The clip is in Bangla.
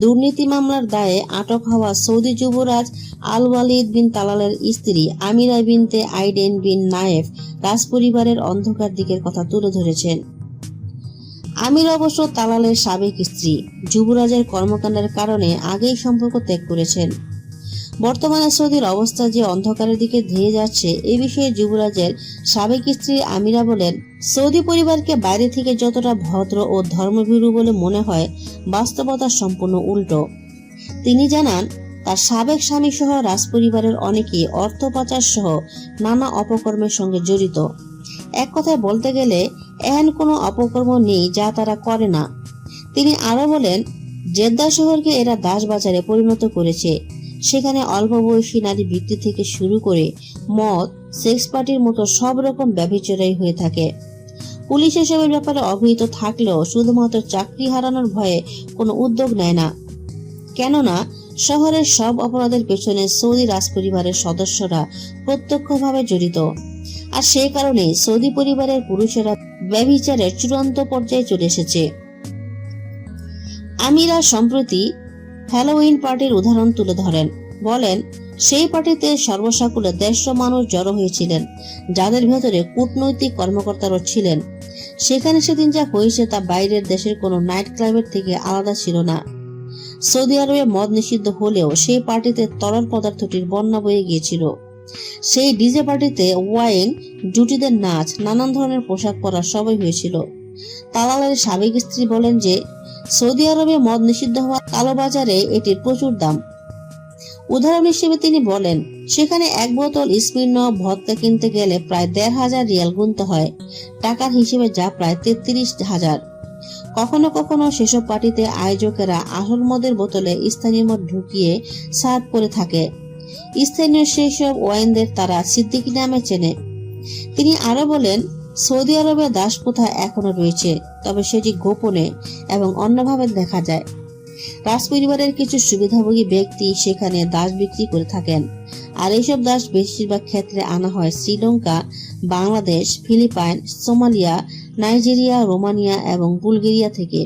দুর্নীতি মামলার দায়ে আটক হওয়া সৌদি যুবরাজ আল ওয়ালিদ বিন তালালের স্ত্রী আমিরা বিনতে আইডেন বিন নায়েফ রাজ পরিবারের অন্ধকার দিকের কথা তুলে ধরেছেন। আমির অবশ্য তালালের সাবেক স্ত্রী, যুবরাজের কর্মকাণ্ডের কারণে আগেই সম্পর্ক ত্যাগ করেছেন। বর্তমানে সৌদির অবস্থা যে অন্ধকারের দিকে ধেয়ে যাচ্ছে, এ বিষয়ে যুবরাজের সাবেক স্ত্রী আমিরা বলেন, সৌদি পরিবারকে বাইরে থেকে যতটা ভদ্র ও ধর্মভীরু বলে মনে হয়, বাস্তবতা সম্পূর্ণ উল্টো। তিনি জানান, তার সাবেক স্বামী সহ রাজপরিবারের অনেকেই অর্থ পাচার সহ নানা অপকর্মের সঙ্গে জড়িত। এক কথায় বলতে গেলে, এহেন কোনো অপকর্ম নেই যা তারা করে না। তিনি আরও বলেন, জেদ্দা শহরকে এরা দাস বাজারে পরিণত করেছে। সেখানে অল্প বয়সী নারী বৃত্তি থেকে শুরু করে মদ, সেক্স পার্টির মতো সব রকম ব্যভিচারাই হয়ে থাকে। পুলিশ এসবের ব্যাপারে অবহিত থাকলেও শুধুমাত্র চাকরি হারানোর ভয়ে কোনো উদ্যোগ নেয় না। কেননা, শহরের সব অপরাধের পেছনে সৌদি রাজপরিবারের সদস্যরা প্রত্যক্ষভাবে জড়িত। আর সে কারণে সৌদি পরিবারের পুরুষেরা ব্যভিচারের চূড়ান্ত পর্যায়ে চলে এসেছে। আমিরা সম্প্রতি হ্যালোউইন পার্টির উদাহরণ তুলে ধরেন। বলেন, সেই পার্টিতে সর্বসাকুলে দেড়শো মানুষ জড়ো হয়েছিলেন, যাদের ভেতরে কূটনৈতিক কর্মকর্তারাও ছিলেন। সেখানে সেদিন যা হয়েছে তা বাইরের দেশের কোনো নাইট ক্লাবের থেকে আলাদা ছিল না। সৌদি আরবে মদ নিষিদ্ধ হলেও সেই পার্টিতে তরল পদার্থটির বন্যা বয়ে গিয়েছিল। সেই ডিজে পার্টিতে ওয়াইন, জুটিদের নাচ, নানান ধরনের পোশাক পরা সবই হয়েছিল। তালালের সাবেক স্ত্রী বলেন যে সৌদি আরবে মদ নিষিদ্ধ হওয়া কালোবাজারে এটির প্রচুর দাম। উদাহরণ হিসেবে তিনি বলেন, সেখানে এক বোতল স্মির্ণ ভদকা কিনতে গেলে প্রায় দেড় হাজার রিয়াল গুনতে হয়। টাকার হিসেবে যা প্রায় তেত্রিশ হাজার। কখনো কখনো সেসব পার্টিতে আয়োজকেরা আসল মদের বোতলে স্থানীয় মদ ঢুকিয়ে সার্ভ করে থাকে। স্থানীয় সেই সব ওয়াইনদের তারা সিদ্দিকি নামে চেনে। তিনি আরও বলেন সৌদি আরবে দাসপ্রথা এখনও রয়েছে, তবে সেটি গোপনে এবং অন্যভাবে দেখা যায়। রাজপরিবারের কিছু সুবিধাভোগী ব্যক্তি সেখানে দাস বিক্রি করে থাকেন। আর এইসব দাস বেশিরভাগ ক্ষেত্রে আনা হয় Sri Lanka, Bangladesh, Philippines, Somalia, Nigeria, Romania এবং বুলগেরিয়া থেকে।